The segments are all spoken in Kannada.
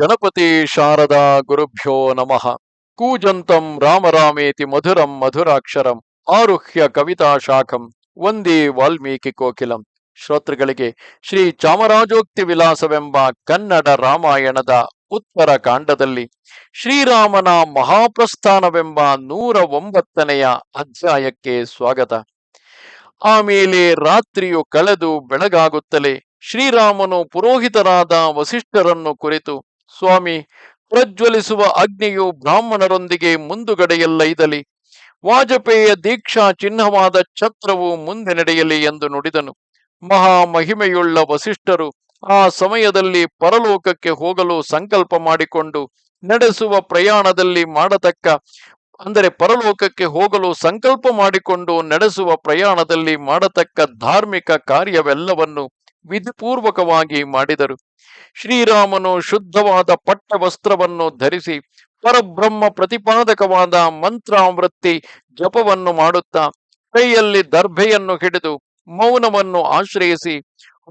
ಗಣಪತಿ ಶಾರದಾ ಗುರುಭ್ಯೋ ನಮಃ. ಕೂಜಂತಂ ರಾಮರಾಮೇತಿ ಮಧುರಂ ಮಧುರಾಕ್ಷರಂ ಆರುಹ್ಯ ಕವಿತಾ ಶಾಖಂ ವಂದೇ ವಾಲ್ಮೀಕಿ ಕೋಕಿಲಂ. ಶ್ರೋತೃಗಳಿಗೆ ಶ್ರೀ ಚಾಮರಾಜೋಕ್ತಿ ವಿಲಾಸವೆಂಬ ಕನ್ನಡ ರಾಮಾಯಣದ ಉತ್ತರ ಕಾಂಡದಲ್ಲಿ ಶ್ರೀರಾಮನ ಮಹಾಪ್ರಸ್ಥಾನವೆಂಬ ನೂರ ಒಂಬತ್ತನೆಯ ಅಧ್ಯಾಯಕ್ಕೆ ಸ್ವಾಗತ. ಆಮೇಲೆ ರಾತ್ರಿಯು ಕಳೆದು ಬೆಳಗಾಗುತ್ತಲೇ ಶ್ರೀರಾಮನು ಪುರೋಹಿತರಾದ ವಸಿಷ್ಠರನ್ನು ಕುರಿತು ಸ್ವಾಮಿ, ಪ್ರಜ್ವಲಿಸುವ ಅಗ್ನಿಯು ಬ್ರಾಹ್ಮಣರೊಂದಿಗೆ ಮುಂದುಗಡೆಯಲ್ಲ ಇದಲಿ ವಾಜಪೇಯ ದೀಕ್ಷಾ ಚಿಹ್ನವಾದ ಛತ್ರವು ಮುಂದೆ ನಡೆಯಲಿ ಎಂದು ನುಡಿದನು. ಮಹಾ ಮಹಿಮೆಯುಳ್ಳ ವಸಿಷ್ಠರು ಆ ಸಮಯದಲ್ಲಿ ಪರಲೋಕಕ್ಕೆ ಹೋಗಲು ಸಂಕಲ್ಪ ಮಾಡಿಕೊಂಡು ನಡೆಸುವ ಪ್ರಯಾಣದಲ್ಲಿ ಮಾಡತಕ್ಕ, ಅಂದರೆ ಪರಲೋಕಕ್ಕೆ ಹೋಗಲು ಸಂಕಲ್ಪ ಮಾಡಿಕೊಂಡು ನಡೆಸುವ ಪ್ರಯಾಣದಲ್ಲಿ ಮಾಡತಕ್ಕ ಧಾರ್ಮಿಕ ಕಾರ್ಯವೆಲ್ಲವನ್ನು ವಿಧಿಪೂರ್ವಕವಾಗಿ ಮಾಡಿದರು. ಶ್ರೀರಾಮನು ಶುದ್ಧವಾದ ಪಟ್ಟ ವಸ್ತ್ರವನ್ನು ಧರಿಸಿ ಪರಬ್ರಹ್ಮ ಪ್ರತಿಪಾದಕವಾದ ಮಂತ್ರಾವೃತ್ತಿ ಜಪವನ್ನು ಮಾಡುತ್ತಾ ಕೈಯಲ್ಲಿ ದರ್ಭೆಯನ್ನು ಹಿಡಿದು ಮೌನವನ್ನು ಆಶ್ರಯಿಸಿ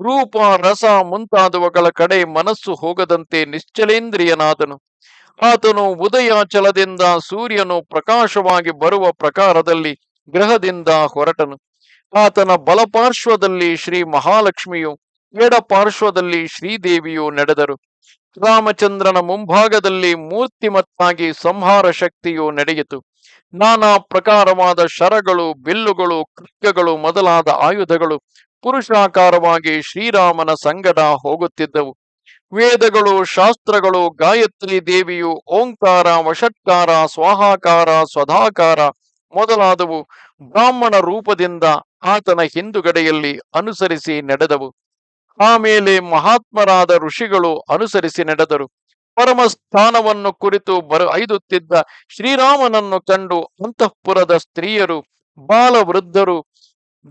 ರೂಪ, ರಸ ಮುಂತಾದವುಗಳ ಕಡೆ ಮನಸ್ಸು ಹೋಗದಂತೆ ನಿಶ್ಚಲೇಂದ್ರಿಯನಾದನು. ಆತನು ಉದಯಾಚಲದಿಂದ ಸೂರ್ಯನು ಪ್ರಕಾಶವಾಗಿ ಬರುವ ಪ್ರಕಾರದಲ್ಲಿ ಗ್ರಹದಿಂದ ಹೊರಟನು. ಆತನ ಬಲಪಾರ್ಶ್ವದಲ್ಲಿ ಶ್ರೀ ಮಹಾಲಕ್ಷ್ಮಿಯು ಎಡ ಪಾರ್ಶ್ವದಲ್ಲಿ ಶ್ರೀದೇವಿಯು ನಡೆದರು. ರಾಮಚಂದ್ರನ ಮುಂಭಾಗದಲ್ಲಿ ಮೂರ್ತಿಮತ್ತಾಗಿ ಸಂಹಾರ ಶಕ್ತಿಯು ನಡೆಯಿತು. ನಾನಾ ಪ್ರಕಾರವಾದ ಶರಗಳು, ಬಿಲ್ಲುಗಳು, ಕೃತ್ಯಗಳು ಮೊದಲಾದ ಆಯುಧಗಳು ಪುರುಷಾಕಾರವಾಗಿ ಶ್ರೀರಾಮನ ಸಂಗಡ ಹೋಗುತ್ತಿದ್ದವು. ವೇದಗಳು, ಶಾಸ್ತ್ರಗಳು, ಗಾಯತ್ರಿ ದೇವಿಯು ಓಂಕಾರ, ವಷಟ್ಕಾರ, ಸ್ವಾಹಾಕಾರ, ಸ್ವಧಾಕಾರ ಮೊದಲಾದವು ಬ್ರಾಹ್ಮಣ ರೂಪದಿಂದ ಆತನ ಹಿಂದುಗಡೆಯಲ್ಲಿ ಅನುಸರಿಸಿ ನಡೆದವು. ಆಮೇಲೆ ಮಹಾತ್ಮರಾದ ಋಷಿಗಳು ಅನುಸರಿಸಿ ನಡೆದರು. ಪರಮಸ್ಥಾನವನ್ನು ಕುರಿತು ಬರ ಐದುತ್ತಿದ್ದ ಶ್ರೀರಾಮನನ್ನು ಕಂಡು ಅಂತಃಪುರದ ಸ್ತ್ರೀಯರು, ಬಾಲವೃದ್ಧರು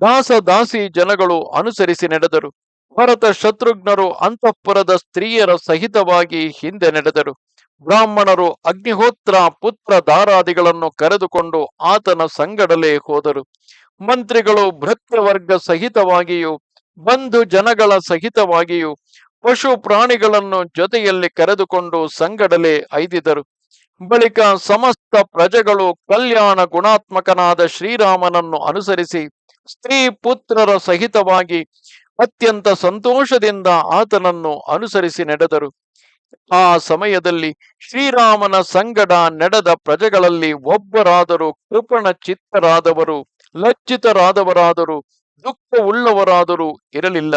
ದಾಸ ದಾಸಿ ಜನಗಳು ಅನುಸರಿಸಿ ನಡೆದರು. ಭರತ ಶತ್ರುಘ್ನರು ಅಂತಃಪುರದ ಸ್ತ್ರೀಯರ ಸಹಿತವಾಗಿ ಹಿಂದೆ ನಡೆದರು. ಬ್ರಾಹ್ಮಣರು ಅಗ್ನಿಹೋತ್ರ ಪುತ್ರ ದಾರಾದಿಗಳನ್ನು ಕರೆದುಕೊಂಡು ಆತನ ಸಂಗಡಲೇ ಹೋದರು. ಮಂತ್ರಿಗಳು ಭೃತ್ಯವರ್ಗ ಸಹಿತವಾಗಿಯೂ ಬಂಧು ಜನಗಳ ಸಹಿತವಾಗಿಯೂ ಪಶು ಪ್ರಾಣಿಗಳನ್ನು ಜೊತೆಯಲ್ಲಿ ಕರೆದುಕೊಂಡು ಸಂಗಡಲೆ ಐದಿದರು ಬಳಿಕ ಸಮಸ್ತ ಪ್ರಜೆಗಳು ಕಲ್ಯಾಣ ಗುಣಾತ್ಮಕನಾದ ಶ್ರೀರಾಮನನ್ನು ಅನುಸರಿಸಿ ಸ್ತ್ರೀ ಪುತ್ರರ ಸಹಿತವಾಗಿ ಅತ್ಯಂತ ಸಂತೋಷದಿಂದ ಆತನನ್ನು ಅನುಸರಿಸಿ ನಡೆದರು. ಆ ಸಮಯದಲ್ಲಿ ಶ್ರೀರಾಮನ ಸಂಗಡ ನಡೆದ ಪ್ರಜೆಗಳಲ್ಲಿ ಒಬ್ಬರಾದರೂ ಕೃಪಣ ಚಿತ್ತರಾದವರು ಲಜ್ಜಿತರಾದವರಾದರೂ ದುಃಖವುಳ್ಳವರಾದರೂ ಇರಲಿಲ್ಲ.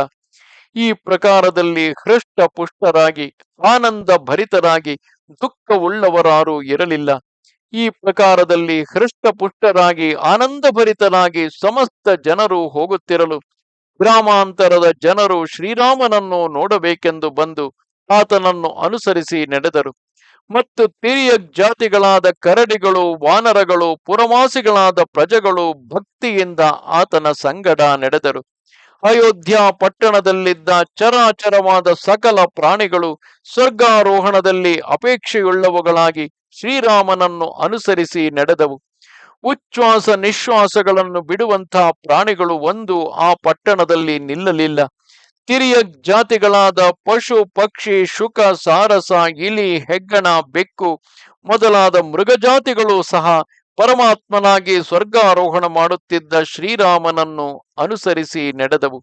ಈ ಪ್ರಕಾರದಲ್ಲಿ ಹೃಷ್ಟ ಪುಷ್ಟರಾಗಿ, ಆನಂದ ಭರಿತರಾಗಿ ದುಃಖವುಳ್ಳವರಾರೂ ಇರಲಿಲ್ಲ. ಈ ಪ್ರಕಾರದಲ್ಲಿ ಹೃಷ್ಟ ಪುಷ್ಟರಾಗಿ, ಆನಂದ ಭರಿತರಾಗಿ ಸಮಸ್ತ ಜನರು ಹೋಗುತ್ತಿರಲು ಗ್ರಾಮಾಂತರದ ಜನರು ಶ್ರೀರಾಮನನ್ನು ನೋಡಬೇಕೆಂದು ಬಂದು ಆತನನ್ನು ಅನುಸರಿಸಿ ನಡೆದರು. ಮತ್ತು ತಿರಿಯ ಜಾತಿಗಳಾದ ಕರಡಿಗಳು, ವಾನರಗಳು, ಪುರವಾಸಿಗಳಾದ ಪ್ರಜೆಗಳು ಭಕ್ತಿಯಿಂದ ಆತನ ಸಂಗಡ ನಡೆದರು. ಅಯೋಧ್ಯ ಪಟ್ಟಣದಲ್ಲಿದ್ದ ಚರಾಚರವಾದ ಸಕಲ ಪ್ರಾಣಿಗಳು ಸ್ವರ್ಗಾರೋಹಣದಲ್ಲಿ ಅಪೇಕ್ಷೆಯುಳ್ಳವುಗಳಾಗಿ ಶ್ರೀರಾಮನನ್ನು ಅನುಸರಿಸಿ ನಡೆದವು. ಉಚ್ಛ್ವಾಸ ನಿಶ್ವಾಸಗಳನ್ನು ಬಿಡುವಂತಹ ಪ್ರಾಣಿಗಳು ಒಂದು ಆ ಪಟ್ಟಣದಲ್ಲಿ ನಿಲ್ಲಲಿಲ್ಲ. ಕಿರಿಯ ಜಾತಿಗಳಾದ ಪಶು, ಪಕ್ಷಿ, ಶುಕ, ಸಾರಸ, ಇಲಿ, ಹೆಗ್ಗಣ, ಬೆಕ್ಕು ಮೊದಲಾದ ಮೃಗಜಾತಿಗಳು ಸಹ ಪರಮಾತ್ಮನಾಗಿ ಸ್ವರ್ಗಾರೋಹಣ ಮಾಡುತ್ತಿದ್ದ ಶ್ರೀರಾಮನನ್ನು ಅನುಸರಿಸಿ ನಡೆದವು.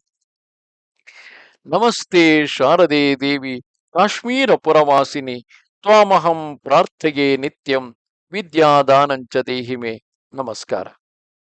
ನಮಸ್ತೆ ಶಾರದೆ ದೇವಿ, ಕಾಶ್ಮೀರ ಪುರವಾಸಿನಿ, ತ್ವಾಮಹಂ ಪ್ರಾರ್ಥೆಗೆ ನಿತ್ಯಂ, ವಿದ್ಯಾದಾನಂಚ ದೇಹಿಮೆ. ನಮಸ್ಕಾರ.